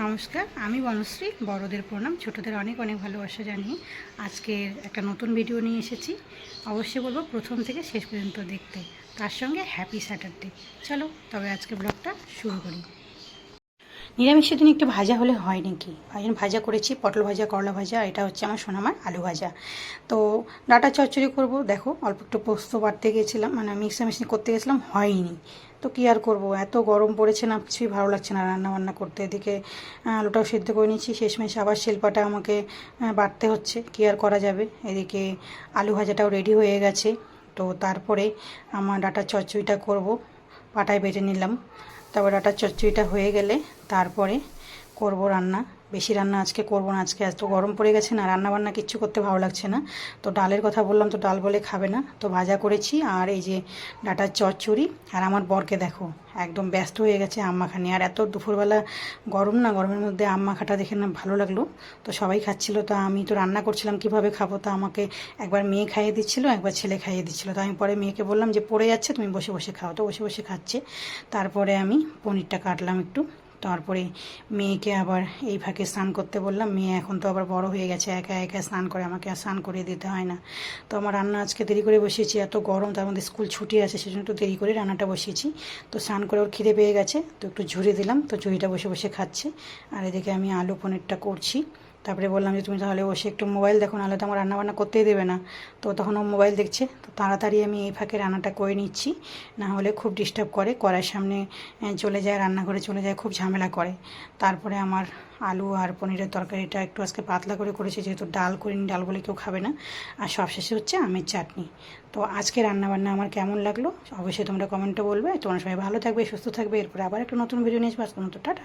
নমস্কার, আমি বনশ্রী, বড়দের প্রণাম, ছোটদের অনেক অনেক ভালোবাসা জানিয়ে আজকের একটা নতুন ভিডিও নিয়ে এসেছি। অবশ্যই বলব প্রথম থেকে শেষ পর্যন্ত দেখতে। তার সঙ্গে হ্যাপি স্যাটারডে চলো, তবে আজকে ব্লগটা শুরু করি। নিরামিষের দিন একটু ভাজা হলে হয় নাকি? ওই ভাজা করেছি, পটল ভাজা, করলা ভাজা, এটা হচ্ছে আমার সোনামার আলু ভাজা। তো ডাটা চচ্চড়ি করব, দেখো, অল্প একটু পোস্ত বাড়তে গেছিলাম মানে মিক্সার মেশিন করতে গেছিলাম, হয়নি। তো কী আর করব? এত গরম পড়েছে না, কিছুই ভালো লাগছে না রান্না বান্না করতে। এদিকে আলুটাও সেদ্ধ করে নিচ্ছি শেষমেশ আবার শিল্পাটা আমাকে বাড়তে হচ্ছে, কী আর করা যাবে? এদিকে আলু ভাজাটাও রেডি হয়ে গেছে। তো তারপরে আমার ডাটা চচ্চড়িটা করব। পাটায় বেটে নিলাম। তারপর ডাটা চচ্চড়িটা হয়ে গেলে তারপরে করব রান্না। বেশি রান্না আজকে করব না, আজকে এত গরম পড়ে গেছে না রান্না বান্না কিচ্ছু করতে ভালো লাগছে না। তো ডালের কথা বললাম তো ডাল বলে খাবে না। তো ভাজা করেছি আর এই যে ডাটার চচ্চড়ি আর আমার বরকে দেখো, একদম ব্যস্ত হয়ে গেছে আম মাখা আর এত দুপুরবেলা গরম না, গরমের মধ্যে আম মাখাটা দেখে না ভালো লাগল। তো সবাই খাচ্ছিল, তো আমি তো রান্না করছিলাম, কীভাবে খাব? তো আমাকে একবার মেয়ে খাইয়ে দিচ্ছিল, একবার ছেলে খাইয়ে দিচ্ছিল। তো আমি পরে মেয়েকে বললাম যে, পড়ে যাচ্ছে, তুমি বসে বসে খাও। তো বসে বসে খাচ্ছে। তারপরে আমি পনিরটা কাটলাম একটু। তারপরে মেয়েকে আবার এই ফাঁকে স্নান করতে বললাম, মেয়ে এখন তো আবার বড় হয়ে গেছে, একা একা স্নান করে আমাকে আর স্নান করে দিতে হয় না। তো আমার রান্না আজকে দেরি করে বসিয়েছি, এত গরম, তার মধ্যে স্কুল ছুটি আছে, সেজন্য একটু দেরি করে রান্নাটা বসিয়েছি। তো স্নান করে ওর খিদে পেয়ে গেছে, তো একটু ঝুড়ি দিলাম, তো ঝুড়িটা বসে বসে খাচ্ছে। আর এদিকে আমি আলু পনিরটা করছি। তারপরে বললাম যে তুমি তাহলে বসে একটু মোবাইল দেখো, নাহলে তো আমার রান্নাবান্না করতেই দেবে না। তো তখন ও মোবাইল দেখছে, তো তাড়াতাড়ি আমি এই ফাঁকে রান্নাটা করে নিচ্ছি, না হলে খুব ডিস্টার্ব করে, কড়াইয়ের সামনে চলে যায়, রান্নাঘরে চলে যায়, খুব ঝামেলা করে। তারপরে আমার আলু আর পনিরের তরকারিটা একটু আজকে পাতলা করে করেছি, যেহেতু ডাল করিনি, ডাল বলে কেউ খাবে না। আর সবশেষে হচ্ছে আমের চাটনি। তো আজকে রান্নাবান্না আমার কেমন লাগল, অবশ্যই তোমরা কমেন্টে বলবে। তোমরা সবাই ভালো থাকবে, সুস্থ থাকবে, এরপরে আবার একটা নতুন ভিডিও নিয়ে আসব। আজকের মতো টাটা।